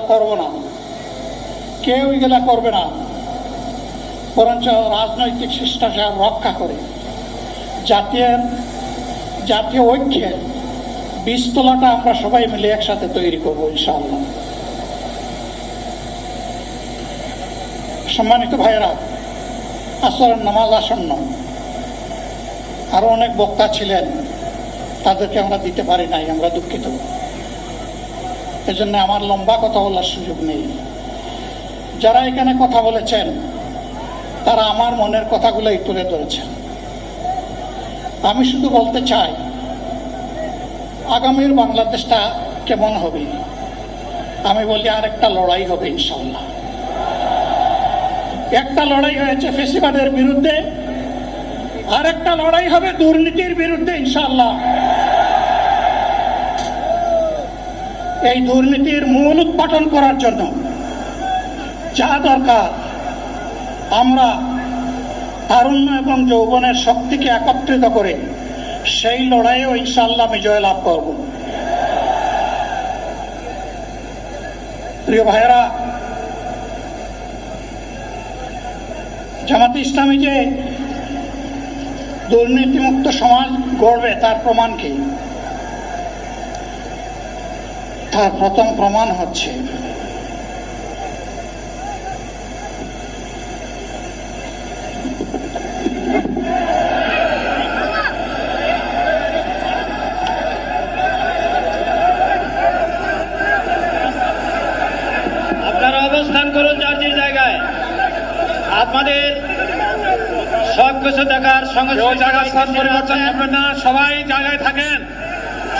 করব না। কেউ এগুলা করবে না। বরঞ্চ রাজনৈতিক শিষ্টাচার রক্ষা করে। জাতীয় জাতীয় ঐক্যের আমরা সবাই মিলে একসাথে তৈরি করব ইনশাআল্লাহ। সম্মানিত ভাইয়েরা, আসরের নামাজ আসন্ন। আরও অনেক বক্তা ছিলেন। তাদেরকে আমরা দিতে পারি নাই, আমরা দুঃখিত। এজন্য আমার লম্বা কথা বলার সুযোগ নেই। যারা এখানে কথা বলেছেন, তারা আমার মনের কথাগুলোই তুলে ধরেছেন। আমি শুধু বলতে চাই, আগামীর বাংলাদেশটা কেমন হবে? আমি বলি আর একটা লড়াই হবে ইনশাল্লাহ একটা লড়াই হয়েছে ফেসিবাদের বিরুদ্ধে আর একটা লড়াই হবে দুর্নীতির বিরুদ্ধে ইনশাল্লাহ এই দুর্নীতির মূল উৎপাটন করার জন্য যা দরকার, আমরা তারুণ্য এবং যৌবনের শক্তিকে একত্রিত করে সেই লড়াইও ইনশাল্লাহ বিজয় লাভ করব। প্রিয় ভাইয়েরা, জামাতে ইসলামী যে দুর্নীতিমুক্ত সমাজ গড়বে তার প্রমাণ কি? তার প্রথম প্রমাণ হচ্ছে। আপনারা অবস্থান করুন যার যে জায়গায়। আপনাদের সব কিছু দেখার সঙ্গে কেউ জায়গা স্থান পরিবর্তন করবেন না। সবাই জায়গায় থাকেন।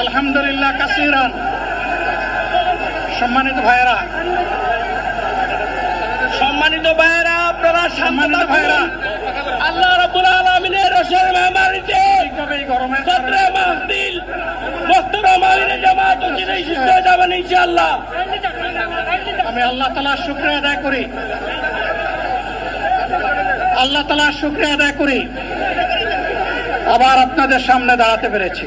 আলহামদুলিল্লাহ কাসিরান। সম্মানিত ভাইয়েরা। সম্মানিত ভাইয়েরা আপনারা সম্মানিত ভাইয়েরা ভাইয়েরা। আল্লাহ রাব্বুল আলামিনের রসের মেহমানিতে ঠিকভাবে সদরে মাহফিল মোহতারাম আমিনে জামাত ও চিরাই যাবেন ইনশাআল্লাহ। আমি আল্লাহ শুক্রিয়া আদায় করি। আল্লাহ শুক্রিয়া আদায় করি। আবার আপনাদের সামনে দাঁড়াতে পেরেছি।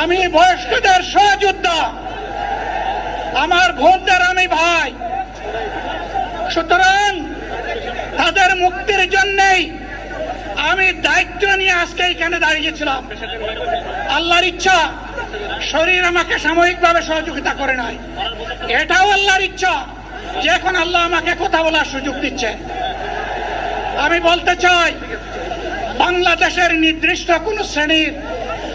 আমি বয়স্কদের সহযোদ্ধা। আমার বোনদের আমি ভাই। সুতরাং তাদের মুক্তির জন্যেই আমি দায়িত্ব নিয়ে আজকে এখানে দাঁড়িয়েছিলাম আল্লাহর ইচ্ছা, শরীর আমাকে সাময়িকভাবে সহযোগিতা করে নাই। এটাও আল্লাহর ইচ্ছা যে এখন আল্লাহ আমাকে কথা বলার সুযোগ দিচ্ছে। আমি বলতে চাই, বাংলাদেশের নির্দিষ্ট কোন শ্রেণির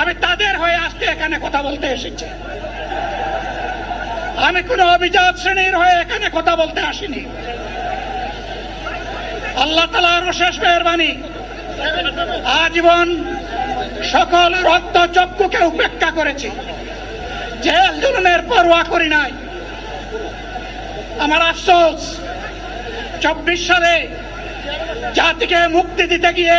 আমি তাদের হয়ে আজকে এখানে কথা বলতে এসেছি। আমি কোন অভিজাত শ্রেণির হয়ে এখানে কথা বলতে আসিনি। আল্লাহ তালার শেষ মেহরবানি। আজীবন সকল রক্ত চক্ষুকে উপেক্ষা করেছি। জেল জুলুমের পরোয়া করি নাই। আমার আফসোস, চব্বিশ সালে জাতিকে মুক্তি দিতে গিয়ে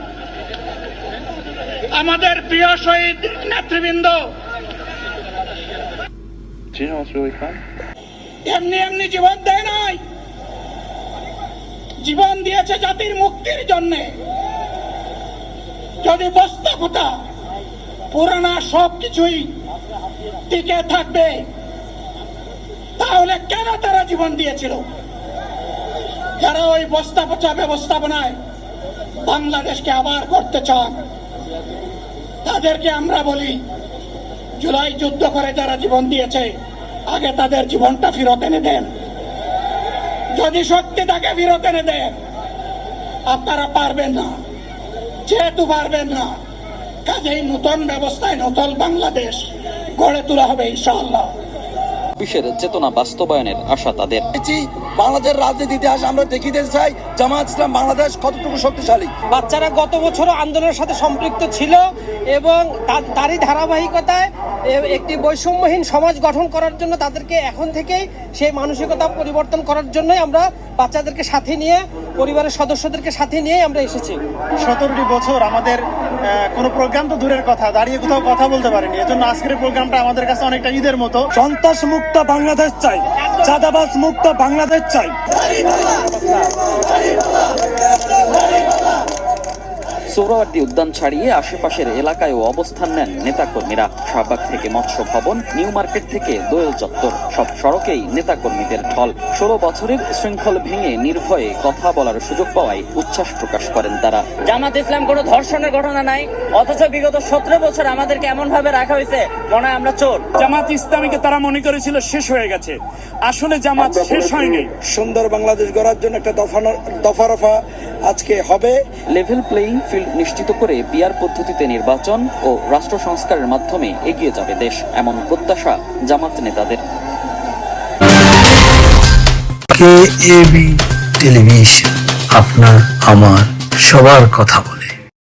আমাদের প্রিয় শহীদ নেতৃবৃন্দ? এমনি এমনি জীবন দেয় নাই। জীবন দিয়েছে জাতির মুক্তির জন্য। যদি বস্তা পুরানা সব কিছুই টিকে থাকবে তাহলে কেন তারা জীবন দিয়েছিল? যারা ওই বস্তা পচা ব্যবস্থাপনায় বাংলাদেশকে আবার করতে চান তাদেরকে আমরা বলি, জুলাই যুদ্ধ করে যারা জীবন দিয়েছে, আগে তাদের জীবনটা ফিরত এনে দেন। যদি সত্যি তাকে ফিরত এনে দেন। আপনারা পারবেন না। যেহেতু পারবেন না, কাজেই নতুন ব্যবস্থায় নতুন বাংলাদেশ গড়ে তোলা হবে, ইনশাআল্লাহ। বিশ্বের চেতনা বাস্তবায়নের আশা তাদের। বাংলাদেশের রাজনীতি ইতিহাস আমরা দেখিতে চাই জামাত ইসলাম বাংলাদেশ কতটুকু শক্তিশালী। বাচ্চারা গত বছরও আন্দোলনের সাথে সম্পৃক্ত ছিল এবং তার- তারই ধারাবাহিকতায় একটি বৈষম্যহীন সমাজ গঠন করার জন্য তাদেরকে এখন থেকেই সেই মানসিকতা পরিবর্তন করার জন্যই আমরা বাচ্চাদেরকে সাথে নিয়ে পরিবারের সদস্যদেরকে সাথে নিয়ে আমরা এসেছি। সতেরোটি বছর আমাদের কোনো প্রোগ্রাম তো দূরের কথা দাঁড়িয়ে কোথাও কথা বলতে পারিনি। এজন্য আজকের প্রোগ্রামটা আমাদের কাছে অনেকটা ঈদের মতো। সন্ত্রাস মুক্ত বাংলাদেশ চাই চাঁদাবাজ মুক্ত বাংলাদেশ চাই। সোহরাওয়ার্দী উদ্যান ছাড়িয়ে আশেপাশের এলাকায়ও অবস্থান নেন নেতাকর্মীরা। শাহবাগ থেকে মৎস্য ভবন নিউ মার্কেট থেকে দোয়েল চত্বর সব সড়কেই নেতাকর্মীদের ঢল। ষোলো বছরের শৃঙ্খল ভেঙে নির্ভয়ে কথা বলার সুযোগ পাওয়ায় উচ্ছ্বাস প্রকাশ করেন তারা। জামাত ইসলাম কোনো ধর্ষণের ঘটনা নাই অথচ বিগত সতেরো বছর আমাদেরকে এমন ভাবে রাখা হয়েছে মনে হয় আমরা চোর। জামাত ইসলামীকে তারা মনে করেছিল শেষ হয়ে গেছে। আসলে জামাত শেষ হয়নি। সুন্দর বাংলাদেশ গড়ার জন্য একটা দফা দফা রফা আজকে হবে। লেভেল প্লেইং ফিল্ড নিশ্চিত করে বিয়ার পদ্ধতিতে নির্বাচন ও রাষ্ট্র সংস্কারের মাধ্যমে এগিয়ে যাবে দেশ, এমন প্রত্যাশা জামাত নেতাদের। কে টেলিভিশন, আপনার আমার সবার কথা বলে।